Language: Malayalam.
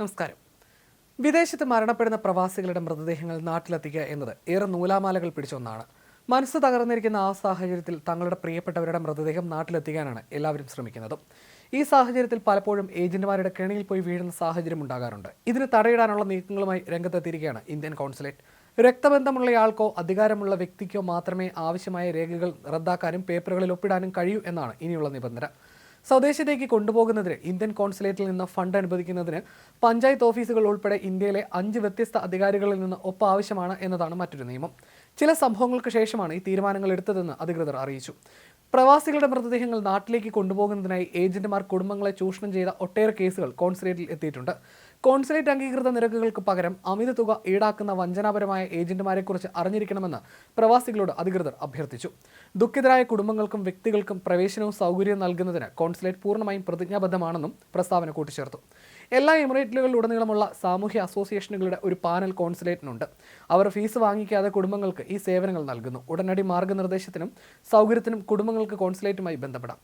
നമസ്കാരം. വിദേശത്ത് മരണപ്പെടുന്ന പ്രവാസികളുടെ മൃതദേഹങ്ങൾ നാട്ടിലെത്തിക്കുക എന്നത് ഏറെ നൂലാമാലകൾ പിടിച്ച ഒന്നാണ്. മനസ്സ് തകർന്നിരിക്കുന്ന ആ സാഹചര്യത്തിൽ തങ്ങളുടെ പ്രിയപ്പെട്ടവരുടെ മൃതദേഹം നാട്ടിലെത്തിക്കാനാണ് എല്ലാവരും ശ്രമിക്കുന്നത്. ഈ സാഹചര്യത്തിൽ പലപ്പോഴും ഏജന്റുമാരുടെ കെണിയിൽ പോയി വീഴുന്ന സാഹചര്യം ഉണ്ടാകാറുണ്ട്. ഇതിന് തടയിടാനുള്ള നീക്കങ്ങളുമായി രംഗത്തെത്തിയിരിക്കുകയാണ് ഇന്ത്യൻ കോൺസുലേറ്റ്. രക്തബന്ധമുള്ളയാൾക്കോ അധികാരമുള്ള വ്യക്തിക്കോ മാത്രമേ ആവശ്യമായ രേഖകൾ റദ്ദാക്കാനും പേപ്പറുകളിൽ ഒപ്പിടാനും കഴിയൂ എന്നാണ് ഇനിയുള്ള നിബന്ധന. സ്വദേശത്തേക്ക് കൊണ്ടുപോകുന്നതിന് ഇന്ത്യൻ കോൺസുലേറ്റിൽ നിന്ന് ഫണ്ട് അനുവദിക്കുന്നതിന് പഞ്ചായത്ത് ഓഫീസുകൾ ഉൾപ്പെടെ ഇന്ത്യയിലെ അഞ്ച് വ്യത്യസ്ത അധികാരികളിൽ നിന്ന് ഒപ്പ് ആവശ്യമാണ് എന്നതാണ് മറ്റൊരു നിയമം. ചില സംഭവങ്ങൾക്ക് ശേഷമാണ് ഈ തീരുമാനങ്ങൾ എടുത്തതെന്ന് അധികൃതർ അറിയിച്ചു. പ്രവാസികളുടെ മൃതദേഹങ്ങൾ നാട്ടിലേക്ക് കൊണ്ടുപോകുന്നതിനായി ഏജന്റുമാർ കുടുംബങ്ങളെ ചൂഷണം ചെയ്ത ഒട്ടേറെ കേസുകൾ കോൺസുലേറ്റിൽ എത്തിയിട്ടുണ്ട്. കോൺസുലേറ്റ് അംഗീകൃത നിരക്കുകൾക്ക് പകരം അമിത തുക ഈടാക്കുന്ന വഞ്ചനാപരമായ ഏജന്റുമാരെക്കുറിച്ച് അറിഞ്ഞിരിക്കണമെന്ന് പ്രവാസികളോട് അധികൃതർ അഭ്യർത്ഥിച്ചു. ദുഃഖിതരായ കുടുംബങ്ങൾക്കും വ്യക്തികൾക്കും പ്രവേശനവും സൗകര്യവും നൽകുന്നതിന് കോൺസുലേറ്റ് പൂർണമായും പ്രതിജ്ഞാബദ്ധമാണെന്നും പ്രസ്താവന കൂട്ടിച്ചേർത്തു. എല്ലാ എമിറേറ്റുകളിലുടനീളമുള്ള സാമൂഹ്യ അസോസിയേഷനുകളുടെ ഒരു പാനൽ കോൺസുലേറ്റിനുണ്ട്. അവർ ഫീസ് വാങ്ങിക്കാതെ കുടുംബങ്ങൾക്ക് ഈ സേവനങ്ങൾ നൽകുന്നു. ഉടനടി മാർഗനിർദ്ദേശത്തിനും സൗകര്യത്തിനും കുടുംബങ്ങൾക്ക് കോൺസുലേറ്റുമായി ബന്ധപ്പെടാം.